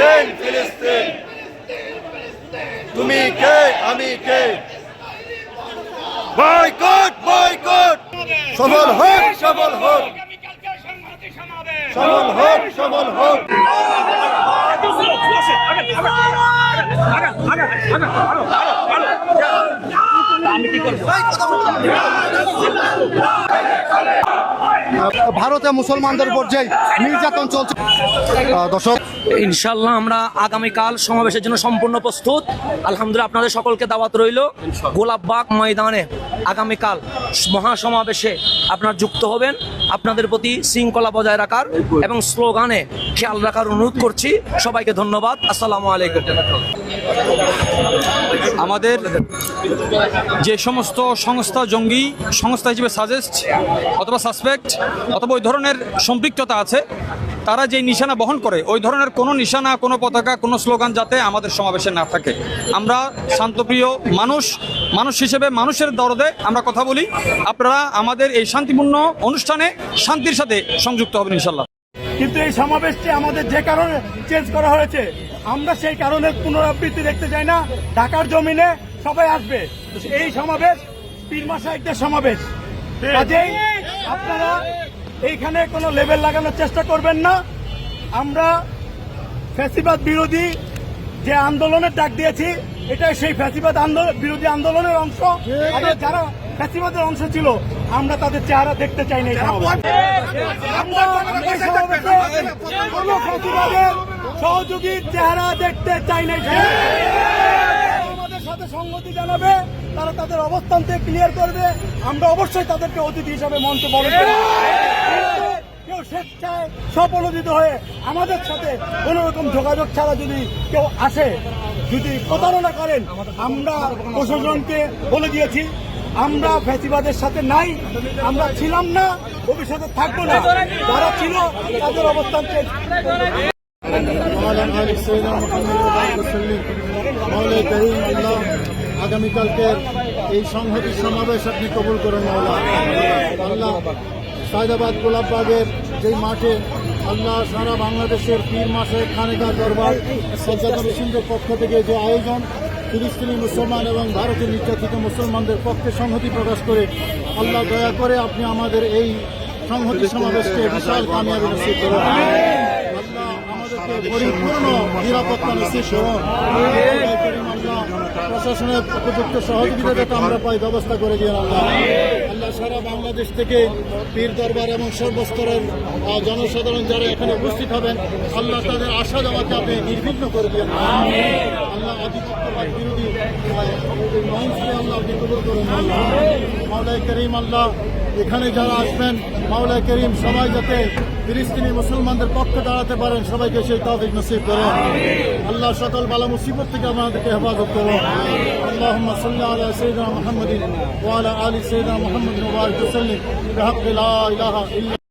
ফিলিস্তিন ফিলিস্তিন। তুমি কে? আমি কে? Boycott boycott. সফল হোক সফল হোক। সফল হোক সফল হোক। ভারতে মুসলমানদের উপর যে নির্যাতন চলছে। দর্শক ইনশাল্লাহ আমরা আগামীকাল সমাবেশের জন্য সম্পূর্ণ প্রস্তুত। আলহামদুলিল্লাহ আপনাদের সকলকে দাওয়াত রইল। গোলাপবাগ ময়দানে আগামীকাল মহাসমাবেশে আপনার যুক্ত হবেন। আপনাদের প্রতি শৃঙ্খলা বজায় রাখার এবং স্লোগানে খেয়াল রাখার অনুরোধ করছি। সবাইকে ধন্যবাদ। আসসালামু আলাইকুম। আমাদের যে সমস্ত সংস্থা জঙ্গি সংস্থা হিসেবে সাজেস্ট অথবা সাসপেক্ট অথবা ওই ধরনের সম্পৃক্ততা আছে তারা যে নিশানা বহন করে, ওই ধরনের কোনো নিশানা, কোনো পতাকা, কোনো স্লোগান যাতে আমাদের সমাবেশে না থাকে। আমরা শান্তপ্রিয় মানুষ মানুষ হিসেবে মানুষের দরদে আমরা কথা বলি। আপনারা আমাদের এই শান্তিপূর্ণ অনুষ্ঠানে শান্তির সাথে সংযুক্ত হবেন ইনশাল্লাহ কিন্তু এই সমাবেশটি আমাদের যে কারণে চেঞ্জ করা হয়েছে, আমরা সেই কারণের পুনরাবৃত্তি দেখতে চাই না। ঢাকার জমিনে সবাই আসবে। এই সমাবেশ পীরমা সাহিত্যের সমাবেশ। কাজেই আপনারা এইখানে কোনো লেভেল লাগানোর চেষ্টা করবেন না। আমরা ফ্যাসিবাদ বিরোধী যে আন্দোলনের ডাক দিয়েছি, এটাই সেই ফ্যাসিবাদ বিরোধী আন্দোলনের অংশ। যারা ফ্যাসিবাদের অংশ ছিল, আমরা তাদের চেহারা দেখতে চাই না ফ্যাসিবাদের সহযোগীর চেহারা দেখতে চাই না আমাদের সাথে সংগতি জানাবে, তারা তাদের অবস্থানকে ক্লিয়ার করবে। আমরা অবশ্যই তাদেরকে অতিথি হিসাবে মঞ্চে কেউ স্বেচ্ছায় স্বপ্রণোদিত হয়ে আমাদের সাথে কোনো রকম যোগাযোগ ছাড়া যদি কেউ আসে, যদি প্রতারণা করেন, আমরা প্রশাসনকে বলে দিয়েছি, আমরা ফেসিবাদের সাথে নাই, আমরা ছিলাম না, ভবিষ্যতে থাকব না। যারা ছিল, তাদের অবস্থান আগামীকালকে এই সংহতি সমাবেশ আপনি কবুল করেন আল্লাহ সায়দাবাদ গোলাপবাগের যেই মাঠে আল্লাহ সারা বাংলাদেশের পীর মাসে খানেকা দরবার সজ্জাদা রসিমদের পক্ষ থেকে যে আয়োজন, ফিলিস্তিনি মুসলমান এবং ভারতের নির্যাতিত মুসলমানদের পক্ষে সংহতি প্রকাশ করে, আল্লাহ দয়া করে আপনি আমাদের এই সংহতি সমাবেশকে বিশাল কামিয়াবি নসিব করুন আল্লাহ আমাদেরকে পরিপূর্ণ নিরাপত্তা নিশ্চিত করুন। প্রশাসনের উপযুক্ত সহযোগিতা যাতে আমরা পাই, ব্যবস্থা করে দিয়ে আল্লাহ। আল্লাহ সারা বাংলাদেশ থেকে পীর দরবার এবং সর্বস্তরের জনসাধারণ যারা এখানে উপস্থিত হবেন, আল্লাহ তাদের আশা দেওয়াকে আপনি নির্বিঘ্ন করে দিয়ে আল্লাহ। আধিপত্যবাদ আল্লাহ কবুল করুন। মাওলাই করিম আল্লাহ, এখানে যারা আসবেন মাওলাই করিম, সবাই যাতে ফিলিস্তিনি মুসলমানদের পক্ষে দাঁড়াতে পারেন, সবাইকে সেই তৌফিক নসিব করুন। আল্লাহ সকল বালা মুসিবত থেকে আমাদেরকে হেফাজত করুন। اللهم صل على سيدنا محمد وعلى آل سيدنا محمد وبارك وسلم. بحق لا إله إلا